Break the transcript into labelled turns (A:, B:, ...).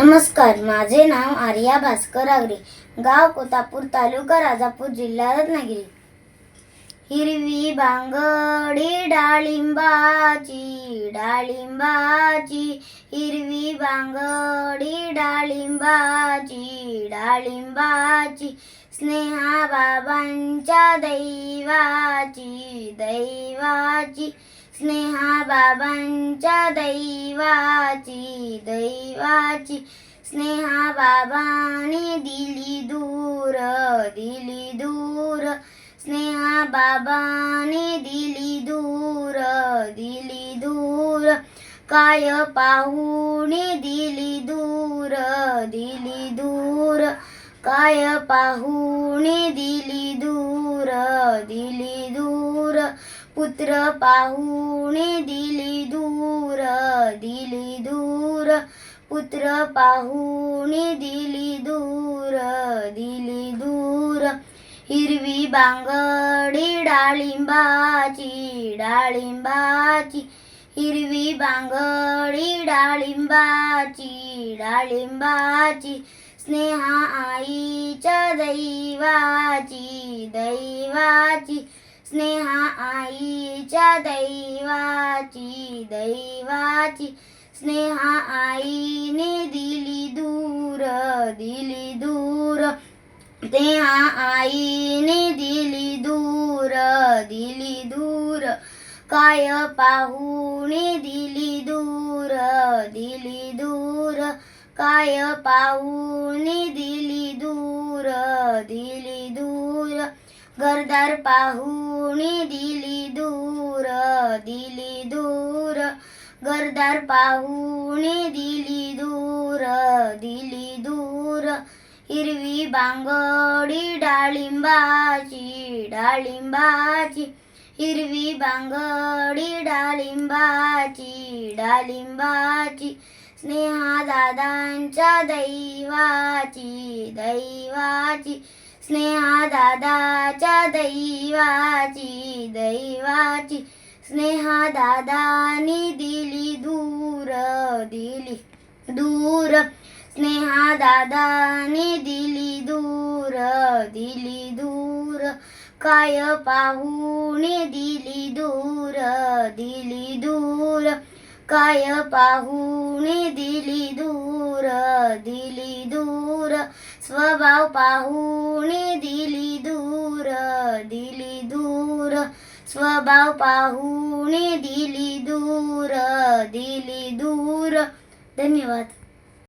A: नमस्कार माझे नाव आर्या भास्कर आगरे गाव कोतापूर तालुका राजापूर जिल्हा रत्नागिरी. हिरवी बांगडी डाळिंबाची डाळिंबाची. हिरवी बांगडी डाळिंबाची डाळिंबाची. स्नेहा बाबांच्या दैवाची दैवाची. स्नेहा बाबांच्या दैवाची दैवाची स्नेहा बाबाने दिली दूर दिली दूर. स्नेहा बाबाने दिली दूर दिली दूर. काय पाहुणी दिली दूर दिली दूर. काय पाहुणी दिली दूर दिली दूर. पुत्र पाहू पाहुणे दिली दूर दिली दूर. पुत्र पाहुणे दिली दूर दिली दूर. हिरवी बांगडी डाळिंबाची डाळिंबाची. हिरवी बांगडी डाळिंबाची डाळिंबाची. स्नेहा आईच्या दैवाची दैवाची. स्नेहा आई आईच्या दैवाची दैवाची स्नेहा आईने दिली दूर दिली दूर. स्नेहा आईने दिली दूर दिली दूर. काय पाहुणे दिली दूर दिली दूर. काय पाहुणे दिली दूर दिली दूर. घरदार पाहुणे दिली दूर. दिली दूर गरदार पाहुणे दिली दूर दिली दूर. हिरवी बांगडी डाळिंबाची डाळिंबाची. हिरवी बांगडी डाळिंबाची डाळिंबाची. स्नेहा दादांच्या दैवाची दैवाची. स्नेहा दादाच्या दैवाची दैवाची. स्नेहा दादानी दिली दूर दिली दूर स्नेहा दादानी दिली दूर दिली दूर काय पाहुणे दिली दूर दिली दूर काय पाहुणे दिली दूर दिली दूर स्वभाव पाहू स्वभाव पाहूने दिली दूर दिली दूर. धन्यवाद.